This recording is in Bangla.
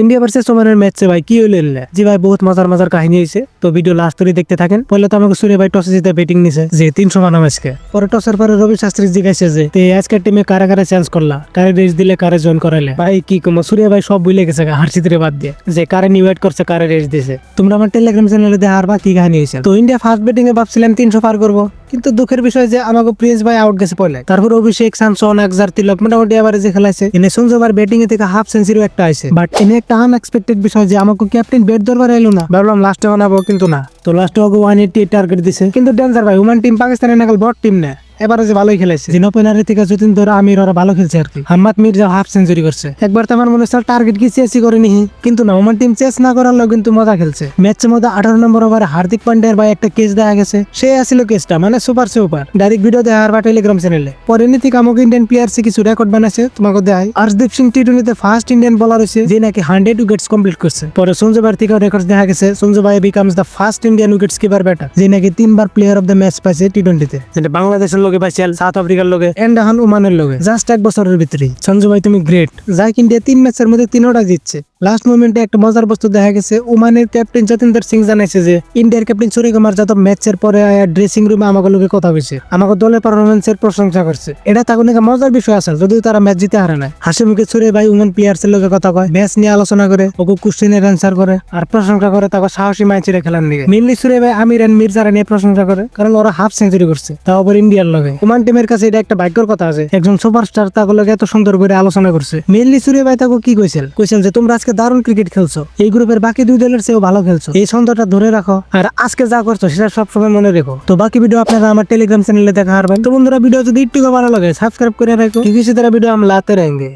ইন্ডিয়া ভার্সেস ওমানের ম্যাচে ভাই কি হইল? জি ভাই, বহুত মজার মজার কাহিনী হয়েছে তো ভিডিও লাস্ট করে দেখতে থাকেন। পরে তো আমাকে সুরে ভাই টসে জিতে ব্যাটিং নিছে। যে তিনশো মানা ম্যাচকে পরে টসের পরে রবি শাস্ত্রী জিজ্ঞাসা যে, তে আজকের টিমে কারে কারে চেঞ্জ করলা? কারে রেস দিলে কারে জয়েন করাইলে? ভাই, কি কমো? সুরিয়া ভাই সব বুঝলে গেছে হারচিত্রে বাদ দিয়ে। যে কারে নিউয়েট করছে, কারে রেস দিছে। তোমরা আমার টেলিগ্রাম চ্যানেলে দেখে আর বা কি কাহিনী হয়েছে তো ইন্ডিয়া ফার্স্ট ব্যাটিং এ ভাবছিলাম তিনশো পার করব। কিন্তু দুঃখের বিষয় যে আমাকে প্রিন্স ভাই আউট গেছে পয়লা তারপর অভিষেক সামসন একজার তিলক মোটামুটি যে খেলাইছে। এনে সঞ্জয়বার ব্যাটিং এ থেকে হাফ সেঞ্চুরি একটা আছে বাট এনে একটা আনএক্সপেক্টেড বিষয় যে আমাকে ক্যাপ্টেন ব্যাট ধরবার এলো না। ভাবলাম লাস্টে বানাবো কিন্তু না। তো লাস্টে ওকে ওয়ান এইটি টার্গেট দিছে। কিন্তু ডেঞ্জার ভাই ওমান টিম পাকিস্তানের নাকাল বড় টিম না এবারে যে ভালোই খেলেছে জিন ওপেনারের থেকে যতীন ধরে আমির ওরা ভালো খেলছে আর কি। হাম্মাদ মির্জা হাফ সেঞ্চুরি করছে। একবার তো আমার মনে হচ্ছে টার্গেট কি চেসই করে নিহি কিন্তু না ওমান টিম চেস না করার লোক কিন্তু মজা খেলছে। ম্যাচের মধ্যে আঠারো নম্বর ওভারে হার্দিক পান্ডিয়ার ভাই একটা কেস দেখা গেছে। সে আসিল কেসটা মানে সুপার সুপার ডাইরেক্ট ভিডিও দেয় আর বা টেলিগ্রাম চ্যানেলে পরে নীতি কামক ইন্ডিয়ান প্লেয়ার্সে কিছু রেকর্ড বানাইছে তোমাকে দেয় হর্ষদীপ সিং টি টোয়েন্টিতে ফার্স্ট ইন্ডিয়ান বলার হয়েছে যে নাকি হান্ড্রেড উইকেটস কমপ্লিট করছে। পরে সঞ্জয় ভাইয়ের থেকে রেকর্ড দেখা গেছে সঞ্জয় ভাই becomes the first Indian wicket skipper batter যে নাকি তিনবার প্লেয়ার অফ দ্য ম্যাচ পাইছে টি টোয়েন্টিতে যেটা বাংলাদেশের লোকে পাইছিল, সাউথ আফ্রিকার লোকে এন্ড এখন ওমানের লোকে জাস্ট এক বছরের ভিতরে সঞ্জু ভাই, তুমি গ্রেট যাই ইন্ডিয়া তিন ম্যাচের মধ্যে তিনোটা জিতছে। লাস্ট মোমেন্টে একটা মজার বস্তু দেখা গেছে, ওমানের ক্যাপ্টেন যতীন্দ্র সিং জানাইছে যে, ইন্ডিয়ার ক্যাপ্টেন সূর্যকুমার যাদব ম্যাচের পরে ড্রেসিং রুমে আমাকে লোকে কথা হয়েছে আমাকে দলের পারফরমেন্সের প্রশংসা করছে। এটা তাকে নাকি মজার বিষয় আছে, যদিও তারা ম্যাচ জিতে হারে না হাসি মুখে সুরে ভাই উমেন প্লেয়ার্স এর লোকে কথা কয় ম্যাচ নিয়ে আলোচনা করে ওকে কোশ্চেনের অ্যান্সার করে, আর প্রশংসা করে তাকে সাহসী ম্যাচের খেলার দিকে মেনলি সুরে ভাই আমির এন্ড মির্জারা নিয়ে প্রশংসা করে, কারণ ওরা হাফ সেঞ্চুরি করছে, তাও আবার ইন্ডিয়ার লগে। ওমান টিমের কাছে এটা একটা ভাগ্যর কথা আছে, একজন সুপারস্টার তাকে লগে এত সুন্দর করে আলোচনা করছে। মেনলি সুরে ভাই তাকে কি কইছিল কইছিল যে, তোমরা আজকে দারুণ ক্রিকেট খেলছো। এই গ্রুপের বাকি দুই দলের চেয়েও ভালো খেলছো। এই ছন্দটা ধরে রাখো আর আজকে যা করছ সেটা সবসময় মনে রেখো। তো বাকি ভিডিও আপনারা আমার টেলিগ্রাম চ্যানেলে দেখা হারবেন। তো বন্ধুরা ভিডিও যদি একটু ভালো লাগে সাবস্ক্রাইব করে রাখো। কিছু তারা ভিডিও আমি লাতে রেঙ্গে